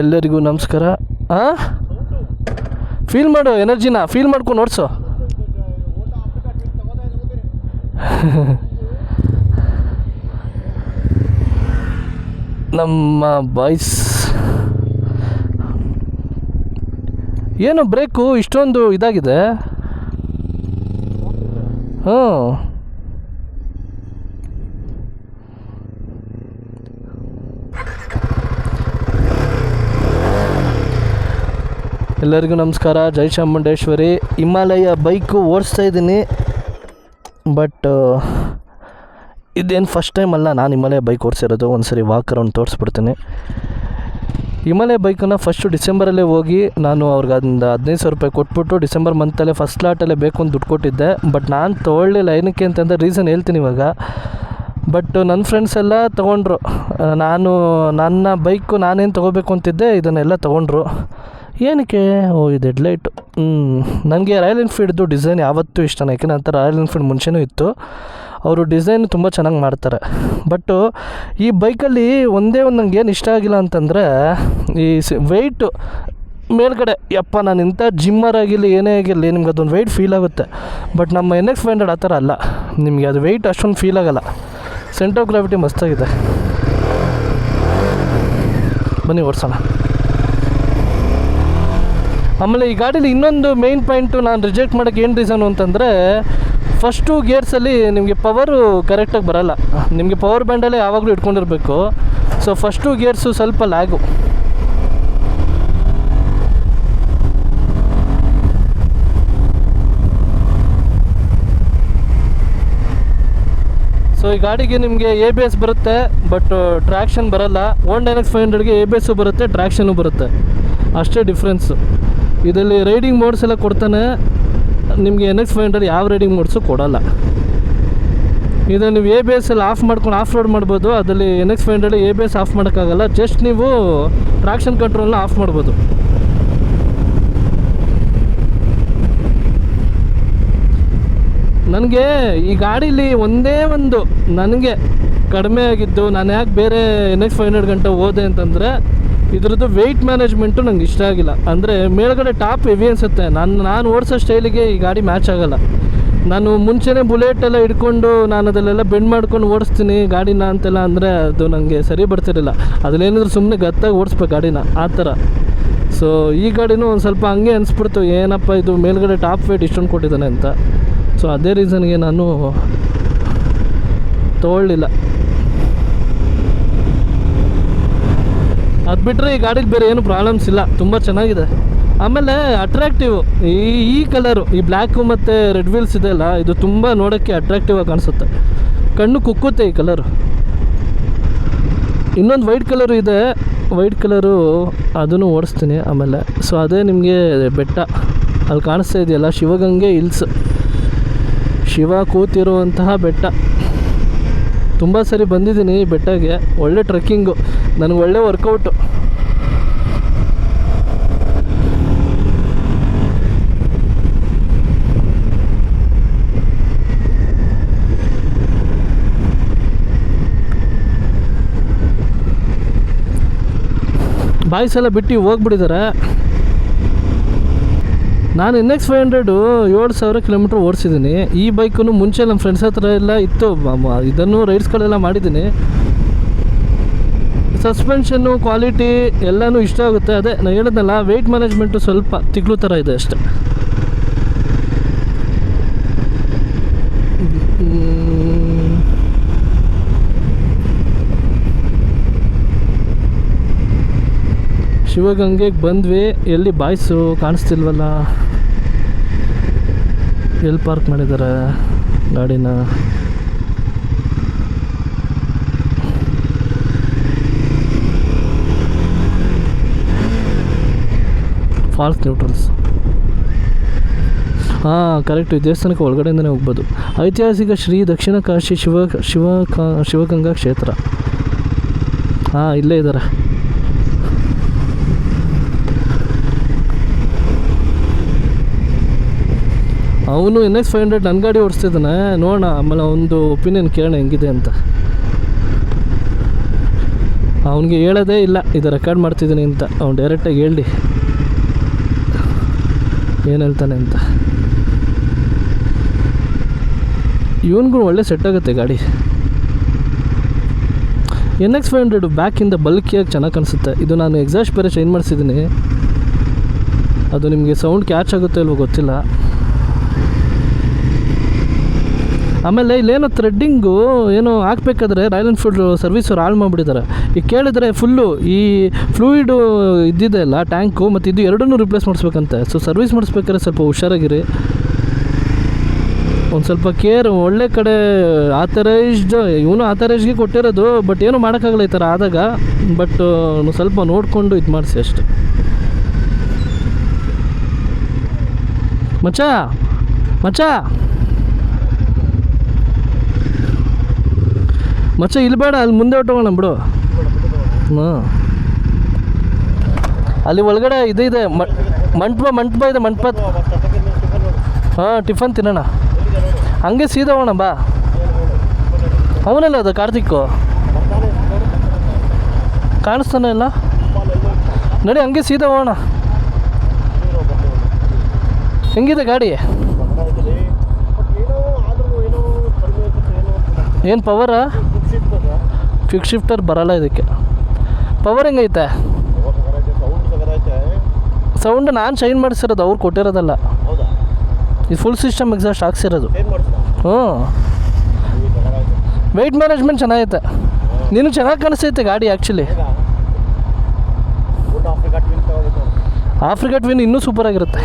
ಎಲ್ಲರಿಗೂ ನಮಸ್ಕಾರ. ಹಾಂ ಫೀಲ್ ಮಾಡು ಎನರ್ಜಿನ ಫೀಲ್ ಮಾಡ್ಕೊಂಡು ಓಡಿಸು ನಮ್ಮ ಬಾಯ್ಸ್ ಏನು ಬ್ರೇಕು ಇಷ್ಟೊಂದು ಇದಾಗಿದೆ? ಹ್ಞೂ ಎಲ್ಲರಿಗೂ ನಮಸ್ಕಾರ. ಜೈ ಚಾಮುಂಡೇಶ್ವರಿ. ಹಿಮಾಲಯ ಬೈಕು ಓಡಿಸ್ತಾ ಇದ್ದೀನಿ. ಬಟ್ ಇದೇನು ಫಸ್ಟ್ ಟೈಮ್ ಅಲ್ಲ, ನಾನು ಹಿಮಾಲಯ ಬೈಕ್ ಓಡಿಸಿರೋದು. ಒಂದು ಸರಿ ವಾಕ್ ಅರೌಂಡ್ ತೋರಿಸ್ಬಿಡ್ತೀನಿ. ಹಿಮಾಲಯ ಬೈಕನ್ನು ಫಸ್ಟು ಡಿಸೆಂಬರಲ್ಲೇ ಹೋಗಿ, ನಾನು ಅವ್ರಿಗೆ ಒಂದು ಹದಿನೈದು ಸಾವಿರ ರೂಪಾಯಿ ಕೊಟ್ಬಿಟ್ಟು ಡಿಸೆಂಬರ್ ಮಂತಲ್ಲೇ ಫಸ್ಟ್ ಲಾಟಲ್ಲೇ ಬೇಕು ಅಂತ ದುಡ್ಡು ಕೊಟ್ಟಿದ್ದೆ. ಬಟ್ ನಾನು ತೊಗೊಳ್ಳಿಲ್ಲ, ಏನಕ್ಕೆ ಅಂತಂದರೆ ರೀಸನ್ ಹೇಳ್ತೀನಿ ಇವಾಗ. ಬಟ್ ನನ್ನ ಫ್ರೆಂಡ್ಸ್ ಎಲ್ಲ ತೊಗೊಂಡ್ರು. ನಾನು, ನನ್ನ ಬೈಕು ನಾನೇನು ತೊಗೋಬೇಕು ಅಂತಿದ್ದೆ, ಇದನ್ನೆಲ್ಲ ತೊಗೊಂಡ್ರು. ಏನಕ್ಕೆ? ಓ ಇದು ಹ್ಞೂ ನನಗೆ ರಾಯಲ್ ಎನ್ಫೀಲ್ಡ್ದು ಡಿಸೈನ್ ಯಾವತ್ತೂ ಇಷ್ಟ ಯಾಕೆ ನಂತರ ರಾಯಲ್ ಎನ್ಫೀಲ್ಡ್ ಮುಂಚೆನೂ ಇತ್ತು. ಅವರು ಡಿಸೈನ್ ತುಂಬ ಚೆನ್ನಾಗಿ ಮಾಡ್ತಾರೆ. ಬಟ್ಟು ಈ ಬೈಕಲ್ಲಿ ಒಂದೇ ಒಂದು ನಂಗೆ ಏನು ಇಷ್ಟ ಆಗಿಲ್ಲ ಅಂತಂದರೆ, ಈ ಸಿ ವೆಯ್ಟು ಮೇಲ್ಗಡೆ. ಯಪ್ಪ, ನಾನು ಇಂಥ ಜಿಮ್ಮರ್ ಆಗಿರಲಿ, ಏನೇ ಆಗಿರಲಿ, ನಿಮ್ಗೆ ಅದೊಂದು ವೆಯ್ಟ್ ಫೀಲ್ ಆಗುತ್ತೆ. ಬಟ್ ನಮ್ಮ ಎನ್ ಎಕ್ಸ್ ಫೈವ್ ಆ ಥರ ಅಲ್ಲ. ನಿಮಗೆ ಅದು ವೆಯ್ಟ್ ಅಷ್ಟೊಂದು ಫೀಲ್ ಆಗಲ್ಲ. ಸೆಂಟರ್ ಗ್ರಾವಿಟಿ ಮಸ್ತಾಗಿದೆ. ಬನ್ನಿ ಓಡಿಸೋಣ. ಆಮೇಲೆ ಈ ಗಾಡೀಲಿ ಇನ್ನೊಂದು ಮೇಯ್ನ್ ಪಾಯಿಂಟು ನಾನು ರಿಜೆಕ್ಟ್ ಮಾಡೋಕ್ಕೆ ಏನು ರೀಸನು ಅಂತಂದರೆ ಫಸ್ಟು ಗೇರ್ಸಲ್ಲಿ ನಿಮಗೆ ಪವರು ಕರೆಕ್ಟಾಗಿ ಬರಲ್ಲ. ನಿಮಗೆ ಪವರ್ ಬ್ಯಾಂಡಲ್ಲೇ ಯಾವಾಗಲೂ ಇಟ್ಕೊಂಡಿರಬೇಕು. ಸೊ ಫಸ್ಟು ಗೇರ್ಸು ಸ್ವಲ್ಪ ಲ್ಯಾಗು ಸೊ ಈ ಗಾಡಿಗೆ ನಿಮಗೆ ಎ ಬಿ ಎಸ್ ಬರುತ್ತೆ ಬಟ್ ಟ್ರ್ಯಾಕ್ಷನ್ ಬರಲ್ಲ. ಒನ್ ಡೈನ್ ಎಕ್ಸ್ ಫೈವ್ ಹಂಡ್ರೆಡ್ಗೆ ಎ ಬಿ ಎಸ್ಸು ಬರುತ್ತೆ ಟ್ರ್ಯಾಕ್ಷನು ಬರುತ್ತೆ. ಅಷ್ಟೇ ಡಿಫ್ರೆನ್ಸು ಇದರಲ್ಲಿ ರೈಡಿಂಗ್ ಮೋಡ್ಸ್ ಎಲ್ಲ ಕೊಡ್ತಾನೆ. ನಿಮಗೆ ಎನ್ ಎಕ್ಸ್ ಫೈವ್ ಹಂಡ್ರೆಡ್ ಯಾವ ರೈಡಿಂಗ್ ಮೋಡ್ಸು ಕೊಡಲ್ಲ. ಇದನ್ನು ನೀವು ಎ ಬಿ ಎಸ್ ಎಲ್ಲ ಆಫ್ ಮಾಡ್ಕೊಂಡು ಆಫ್ ರೋಡ್ ಮಾಡ್ಬೋದು. ಅದರಲ್ಲಿ N X five hundred A B S off ಮಾಡೋಕ್ಕಾಗಲ್ಲ. ಜಸ್ಟ್ ನೀವು ಟ್ರಾಕ್ಷನ್ ಕಂಟ್ರೋಲ್ನ ಆಫ್ ಮಾಡ್ಬೋದು. ನನಗೆ ಈ ಗಾಡೀಲಿ ಒಂದೇ ಒಂದು ನನಗೆ ಕಡಿಮೆ ಆಗಿದ್ದು, ನಾನು ಯಾಕೆ ಬೇರೆ ಎನ್ ಎಕ್ಸ್ ಫೈವ್ ಹಂಡ್ರೆಡ್ ಗಂಟೆ ಹೋದೆ ಅಂತಂದರೆ ಇದ್ರದ್ದು ವೆಯ್ಟ್ ಮ್ಯಾನೇಜ್ಮೆಂಟು ನಂಗೆ ಇಷ್ಟ ಆಗಿಲ್ಲ. ಅಂದರೆ ಮೇಲ್ಗಡೆ ಟಾಪ್ ಹೆವಿ ಅನಿಸುತ್ತೆ. ನಾನು ನಾನು ಓಡಿಸೋ ಸ್ಟೈಲಿಗೆ ಈ ಗಾಡಿ ಮ್ಯಾಚ್ ಆಗಲ್ಲ. ನಾನು ಮುಂಚೆನೇ ಬುಲೆಟ್ ಎಲ್ಲ ಹಿಡ್ಕೊಂಡು ನಾನು ಅದಲ್ಲೆಲ್ಲ ಬೆಂಡ್ ಮಾಡ್ಕೊಂಡು ಓಡಿಸ್ತೀನಿ ಗಾಡಿನ ಅಂತೆಲ್ಲ ಅಂದರೆ ಅದು ನನಗೆ ಸರಿ ಬರ್ತಿರಲಿಲ್ಲ. ಅದಲ್ಲೇನಿದ್ರು ಸುಮ್ಮನೆ ಗತ್ತಾಗಿ ಓಡಿಸ್ಬೇಕು ಗಾಡಿನ, ಆ ಥರ. ಸೊ ಈ ಗಾಡಿನೂ ಒಂದು ಸ್ವಲ್ಪ ಹಂಗೆ ಅನಿಸ್ಬಿಡ್ತು. ಏನಪ್ಪ ಇದು ಮೇಲ್ಗಡೆ ಟಾಪ್ ವೇಟ್ ಇಷ್ಟೊಂದು ಕೊಟ್ಟಿದ್ದಾನೆ ಅಂತ. ಸೊ ಅದೇ ರೀಸನ್ಗೆ ನಾನು ತೊಗೊಳ್ಳಿಲ್ಲ ಅದು ಬಿಟ್ಟರೆ ಈ ಗಾಡಿಗೆ ಬೇರೆ ಏನು ಪ್ರಾಬ್ಲಮ್ಸ್ ಇಲ್ಲ. ತುಂಬ ಚೆನ್ನಾಗಿದೆ. ಆಮೇಲೆ ಅಟ್ರಾಕ್ಟಿವ್ ಈ ಈ ಕಲರು ಈ ಬ್ಲ್ಯಾಕು ಮತ್ತು ರೆಡ್ ವೀಲ್ಸ್ ಇದೆಯಲ್ಲ ಇದು ತುಂಬ ನೋಡೋಕ್ಕೆ ಅಟ್ರಾಕ್ಟಿವ್ ಆಗಿ ಕಾಣಿಸುತ್ತೆ. ಕಣ್ಣು ಕುಕ್ಕುತ್ತೆ ಈ ಕಲರು ಇನ್ನೊಂದು ವೈಟ್ ಕಲರು ಇದೆ. ವೈಟ್ ಕಲರು ಅದನ್ನು ಓಡಿಸ್ತೀನಿ ಆಮೇಲೆ. ಸೊ ಅದೇ ನಿಮಗೆ ಬೆಟ್ಟ. ಅಲ್ಲಿ ಕಾಣಿಸ್ತಾ ಇದೆಯಲ್ಲ, ಶಿವಗಂಗೆ ಹಿಲ್ಸ್. ಶಿವ ಕೂತಿರುವಂತಹ ಬೆಟ್ಟ. ತುಂಬ ಸರಿ ಬಂದಿದ್ದೀನಿ ಈ ಬೆಟ್ಟಗೆ. ಒಳ್ಳೆ ಟ್ರೆಕ್ಕಿಂಗು ನನಗೆ ಒಳ್ಳೆ ವರ್ಕೌಟು ಬಾಯ್ಸೆಲ್ಲ ಬಿಟ್ಟು ಹೋಗ್ಬಿಟ್ಟಿದ್ದಾರೆ ನಾನು ಎನ್ ಎಕ್ಸ್ ಫೈವ್ ಹಂಡ್ರೆಡು ಏಳು ಸಾವಿರ ಕಿಲೋಮೀಟ್ರ್ ಓಡಿಸಿದ್ದೀನಿ. ಈ ಬೈಕನ್ನು ಮುಂಚೆ ನಮ್ಮ ಫ್ರೆಂಡ್ಸ್ ಹತ್ರ ಎಲ್ಲ ಇತ್ತು. ಇದನ್ನು ರೈಡ್ಸ್ಗಳೆಲ್ಲ ಮಾಡಿದ್ದೀನಿ. ಸಸ್ಪೆನ್ಷನ್ನು ಕ್ವಾಲಿಟಿ ಎಲ್ಲನೂ ಇಷ್ಟ ಆಗುತ್ತೆ. ಅದೇ ನಾನು ಹೇಳಿದ್ನಲ್ಲ ವೆಯ್ಟ್ ಮ್ಯಾನೇಜ್ಮೆಂಟು ಸ್ವಲ್ಪ ತಿಗ್ಲು ಥರ ಇದೆ ಅಷ್ಟೆ. ಶಿವಗಂಗೆಗೆ ಬಂದ್ವಿ. ಎಲ್ಲಿ ಬಾಯ್ಸು ಕಾಣಿಸ್ತಿಲ್ವಲ್ಲ? ಎಲ್ಲಿ ಪಾರ್ಕ್ ಮಾಡಿದ್ದಾರೆ ಗಾಡಿನ? Falls neutrals. ಹಾಂ ಕರೆಕ್ಟ್ ದೇವಸ್ಥಾನಕ್ಕೆ ಒಳಗಡೆಯಿಂದನೇ ಹೋಗ್ಬೋದು. ಐತಿಹಾಸಿಕ ಶ್ರೀ ದಕ್ಷಿಣ ಕಾಶಿ ಶಿವ ಶಿವ ಶಿವಗಂಗಾ ಕ್ಷೇತ್ರ. ಹಾಂ, ಇಲ್ಲೇ ಇದ್ದಾರೆ ಅವನು ಎನ್ ಎಕ್ಸ್ ಫೈವ್ ಹಂಡ್ರೆಡ್ ನನ್ನ ಗಾಡಿ ಓಡಿಸ್ತಿದ್ದಾನೆ. ನೋಡೋಣ, ಆಮೇಲೆ ಅವನದು ಒಪಿನಿಯನ್ ಕೇಳೋಣ ಹೆಂಗಿದೆ ಅಂತ. ಅವನಿಗೆ ಹೇಳೋದೇ ಇಲ್ಲ ಇದು ರೆಕಾರ್ಡ್ ಮಾಡ್ತಿದ್ದೀನಿ ಅಂತ. ಅವ್ನು ಡೈರೆಕ್ಟಾಗಿ ಹೇಳಿ. ಏನು ಹೇಳ್ತಾನೆ ಅಂತ. ಇವನ್ಗೂ ಒಳ್ಳೆ ಸೆಟ್ ಆಗುತ್ತೆ ಗಾಡಿ. ಎನ್ ಎಕ್ಸ್ ಫೈವ್ ಹಂಡ್ರೆಡು ಬ್ಯಾಕಿಂದ ಬಲ್ಕಿಯಾಗಿ ಚೆನ್ನಾಗಿ ಕಾಣಿಸುತ್ತೆ. ಇದು ನಾನು ಎಕ್ಸಾಸ್ಟ್ ಬೇರೆ ಚೇಂಜ್ ಮಾಡಿಸಿದ್ದೀನಿ. ಅದು ನಿಮಗೆ ಸೌಂಡ್ ಕ್ಯಾಚ್ ಆಗುತ್ತೆ ಇಲ್ವೋ ಗೊತ್ತಿಲ್ಲ. ಆಮೇಲೆ ಇಲ್ಲೇನೋ ಥ್ರೆಡ್ಡಿಂಗು ಏನೋ ಹಾಕ್ಬೇಕಾದ್ರೆ ರಾಯಲ್ ಎನ್ಫೀಲ್ಡ್ ಸರ್ವಿಸ್ ಅವ್ರು ಹಾಳು ಮಾಡಿಬಿಟ್ಟಿದ್ದಾರೆ ಈಗ ಕೇಳಿದ್ರೆ ಫುಲ್ಲು ಈ ಫ್ಲೂಯಿಡು ಇದ್ದಿದೆ ಅಲ್ಲ ಟ್ಯಾಂಕು ಮತ್ತು ಇದು ಎರಡನ್ನೂ ರಿಪ್ಲೇಸ್ ಮಾಡಿಸ್ಬೇಕಂತೆ. ಸೊ ಸರ್ವಿಸ್ ಮಾಡಿಸ್ಬೇಕಾದ್ರೆ ಸ್ವಲ್ಪ ಹುಷಾರಾಗಿರಿ. ಒಂದು ಸ್ವಲ್ಪ ಕೇರ್ ಒಳ್ಳೆ ಕಡೆ ಆಥರೈಸ್ಡ್ ಇವನು ಆಥರೈಸ್ಗೆ ಕೊಟ್ಟಿರೋದು ಬಟ್ ಏನೂ ಮಾಡೋಕ್ಕಾಗಲ್ಲ ಈ ಥರ ಆದಾಗ. ಬಟ್ ಸ್ವಲ್ಪ ನೋಡಿಕೊಂಡು ಇದು ಮಾಡಿಸಿ ಅಷ್ಟೆ. ಮಚ್ಚ ಮಚ್ಚ! ಮಚ್ಚ, ಇಲ್ಲಿ ಬೇಡ, ಅಲ್ಲಿ ಮುಂದೆ ಹೊಟ್ಟೋಗೋಣ ಬಿಡು. ಹ್ಞೂ ಅಲ್ಲಿ ಒಳಗಡೆ ಇದು ಇದೆ ಮಂಟಪ ಮಂಟಪ ಇದೆ, ಮಂಟಪ. ಹಾಂ, ಟಿಫನ್ ತಿನ್ನೋಣ. ಹಂಗೆ ಸೀದಾ ಹೋಗೋಣ, ಬಾ. ಅವನಲ್ಲ ಅದು ಕಾರ್ತಿಕ್ಕು? ಕಾಣಿಸ್ತಾನೆ ಇಲ್ಲ? ನಡಿ, ಹಂಗೆ ಸೀದಾ ಹೋಗೋಣ. ಹೆಂಗಿದೆ ಗಾಡಿ? ಏನು ಪವರಾ ಕ್ವಿಕ್ ಶಿಫ್ಟರ್ ಬರಲ್ಲ ಇದಕ್ಕೆ. ಪವರ್ ಹೆಂಗೈತೆ ಸೌಂಡ್ ನಾನು ಚೈನ್ ಮಾಡಿಸಿರೋದು ಅವ್ರು ಕೊಟ್ಟಿರೋದಲ್ಲ. ಇದು ಫುಲ್ ಸಿಸ್ಟಮ್ ಎಕ್ಸಾಸ್ಟ್ ಹಾಕ್ಸಿರೋದು. ಹ್ಞೂ. ವೆಯ್ಟ್ ಮ್ಯಾನೇಜ್ಮೆಂಟ್ ಚೆನ್ನಾಗೈತೆ. ನೀನು ಚೆನ್ನಾಗಿ ಕಾಣಿಸ್ತೈತೆ ಗಾಡಿ ಆ್ಯಕ್ಚುಲಿ ಆಫ್ರಿಕಾ ಟ್ವಿನ್ ಇನ್ನೂ ಸೂಪರ್ ಆಗಿರುತ್ತೆ.